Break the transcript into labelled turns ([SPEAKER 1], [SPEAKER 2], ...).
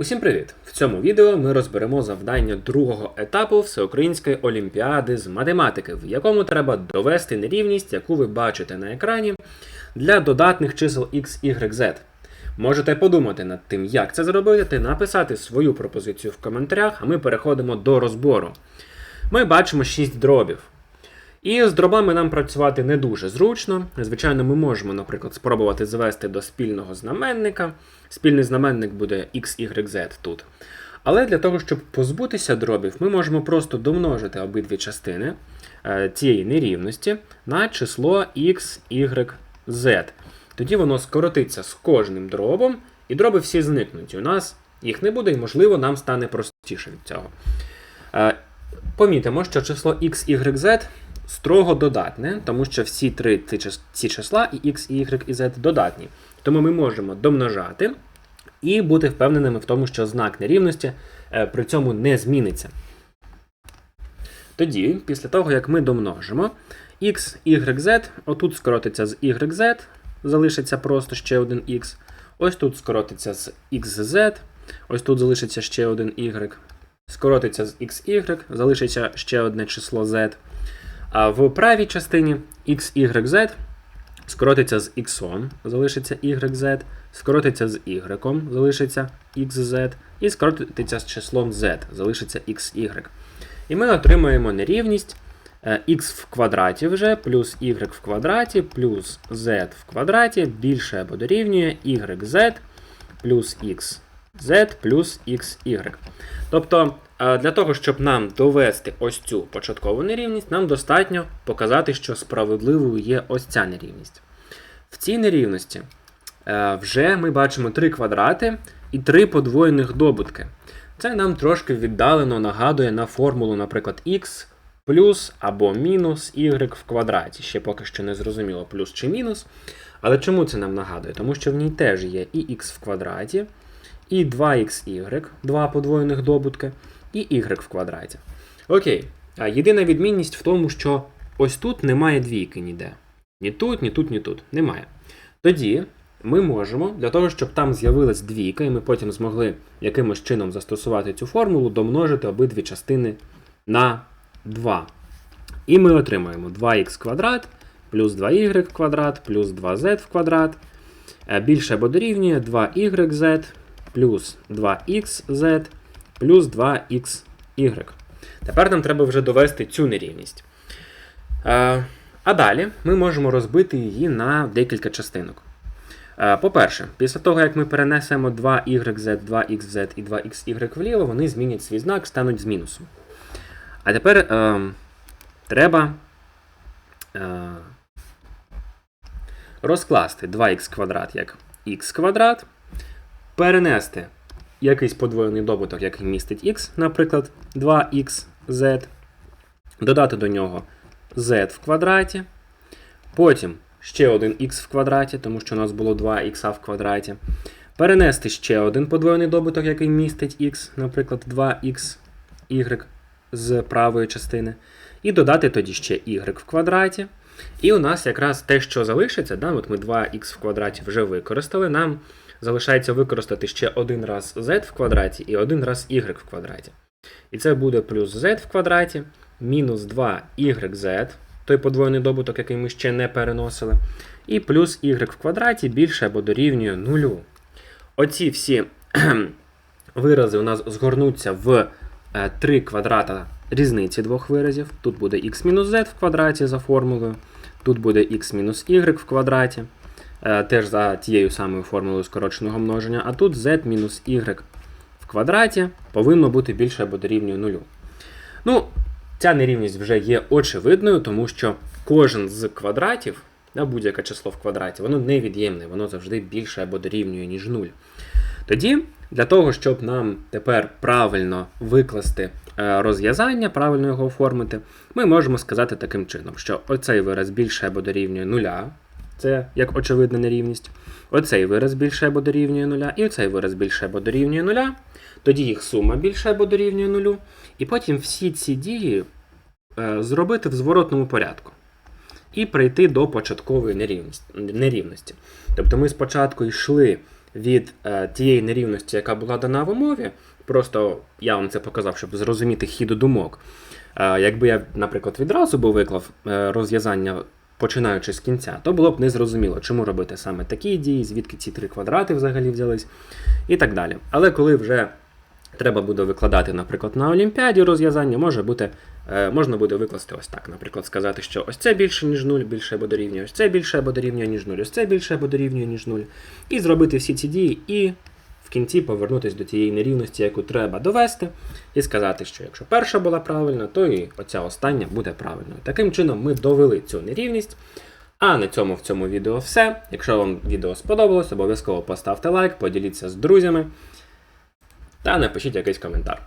[SPEAKER 1] Усім привіт! В цьому відео ми розберемо завдання другого етапу Всеукраїнської олімпіади з математики, в якому треба довести нерівність, яку ви бачите на екрані, для додатних чисел x, y, z. Можете подумати над тим, як це зробити, написати свою пропозицію в коментарях, а ми переходимо до розбору. Ми бачимо 6 дробів. І з дробами нам працювати не дуже зручно. Звичайно, ми можемо, наприклад, спробувати звести до спільного знаменника. Спільний знаменник буде x, y, z тут. Але для того, щоб позбутися дробів, ми можемо просто домножити обидві частини е, цієї нерівності на число x, y, z. Тоді воно скоротиться з кожним дробом, і дроби всі зникнуть. У нас їх не буде, і, можливо, нам стане простіше від цього. Е, Помітимо, що число x, y, z строго додатне, тому що всі три ці числа, і x, і y, і z додатні. Тому ми можемо домножати і бути впевненими в тому, що знак нерівності е, при цьому не зміниться. Тоді, після того, як ми домножимо, x, y, z, отут скоротиться з y, z, залишиться просто ще один x. Ось тут скоротиться з xz, ось тут залишиться ще один y. Скоротиться з xy, залишиться ще одне число z. А в правій частині x, y, z скоротиться з x, залишиться YZ, скоротиться з y, залишиться xz, і скоротиться з числом z, залишиться xy. І ми отримаємо нерівність е, x в квадраті вже, плюс y в квадраті, плюс z в квадраті більше або дорівнює yz плюс xz плюс xy. Тобто, е, для того, щоб нам довести ось цю початкову нерівність, нам достатньо показати, що справедливою є ось ця нерівність. В цій нерівності е, вже ми бачимо три квадрати і три подвоєних добутки. Це нам трошки віддалено нагадує на формулу, наприклад, x плюс або мінус y в квадраті. Ще поки що не зрозуміло, плюс чи мінус. Але чому це нам нагадує? Тому що в ній теж є і x в квадраті, і 2xy, два подвоєних добутки, і y в квадраті. Окей. А єдина відмінність в тому, що ось тут немає двійки ніде. Ні тут, ні тут, ні тут. Немає. Тоді ми можемо, для того, щоб там з'явилась двійка, і ми потім змогли якимось чином застосувати цю формулу, домножити обидві частини на 2. І ми отримаємо 2х квадрат плюс 2y квадрат плюс 2z в квадрат. Е, Більше або дорівнює 2yz плюс 2xz плюс 2xy. Тепер нам треба вже довести цю нерівність. Е, А далі ми можемо розбити її на декілька частинок. Е, По-перше, після того, як ми перенесемо 2YZ, 2XZ і 2XY вліво, вони змінять свій знак, стануть з мінусом. А тепер е, треба е, розкласти 2х квадрат як х квадрат, перенести якийсь подвоєний добуток, який містить х, наприклад, 2xz, додати до нього z в квадраті, потім ще один х в квадраті, тому що у нас було 2х в квадраті. Перенести ще один подвоєний добуток, який містить х, наприклад, 2xy з правої частини. І додати тоді ще y в квадраті. І у нас якраз те, що залишиться, да, от ми 2х в квадраті вже використали, нам залишається використати ще один раз z в квадраті і один раз y в квадраті. І це буде плюс z в квадраті, мінус 2yz, той подвоєний добуток, який ми ще не переносили, і плюс y в квадраті більше або дорівнює нулю. Оці всі вирази у нас згорнуться в е, 3 квадрата різниці двох виразів. Тут буде x-z в квадраті за формулою, тут буде x-y в квадраті, е, теж за тією самою формулою скороченого множення, а тут z мінус y в квадраті повинно бути більше або дорівнює нулю. Ну, ця нерівність вже є очевидною, тому що кожен з квадратів, да, будь-яке число в квадраті, воно невід'ємне, воно завжди більше або дорівнює, ніж 0. Тоді, для того, щоб нам тепер правильно викласти е, розв'язання, правильно його оформити, ми можемо сказати таким чином, що оцей вираз більше або дорівнює нуля, це як очевидна нерівність. Оцей вираз більше або дорівнює нуля, і оцей вираз більше або дорівнює нуля. Тоді їх сума більше або дорівнює нулю. І потім всі ці дії е, зробити в зворотному порядку. І прийти до початкової нерівності. Тобто ми спочатку йшли від е, тієї нерівності, яка була дана в умові. Просто я вам це показав, щоб зрозуміти хід думок. Е, якби я, наприклад, відразу би виклав розв'язання, починаючи з кінця, то було б незрозуміло, чому робити саме такі дії, звідки ці три квадрати взагалі взялись, і так далі. Але коли вже треба буде викладати, наприклад, на Олімпіаді розв'язання, може бути, е, можна буде викласти ось так. Наприклад, сказати, що ось це більше, ніж 0, більше або дорівнює, ось це більше або дорівнює, ніж 0, ось це більше або дорівнює, ніж 0. І зробити всі ці дії, і в кінці повернутися до тієї нерівності, яку треба довести, і сказати, що якщо перша була правильна, то і оця остання буде правильною. Таким чином, ми довели цю нерівність. А на цьому в цьому відео все. Якщо вам відео сподобалось, обов'язково поставте лайк, поділіться з друзями та напишіть якийсь коментар.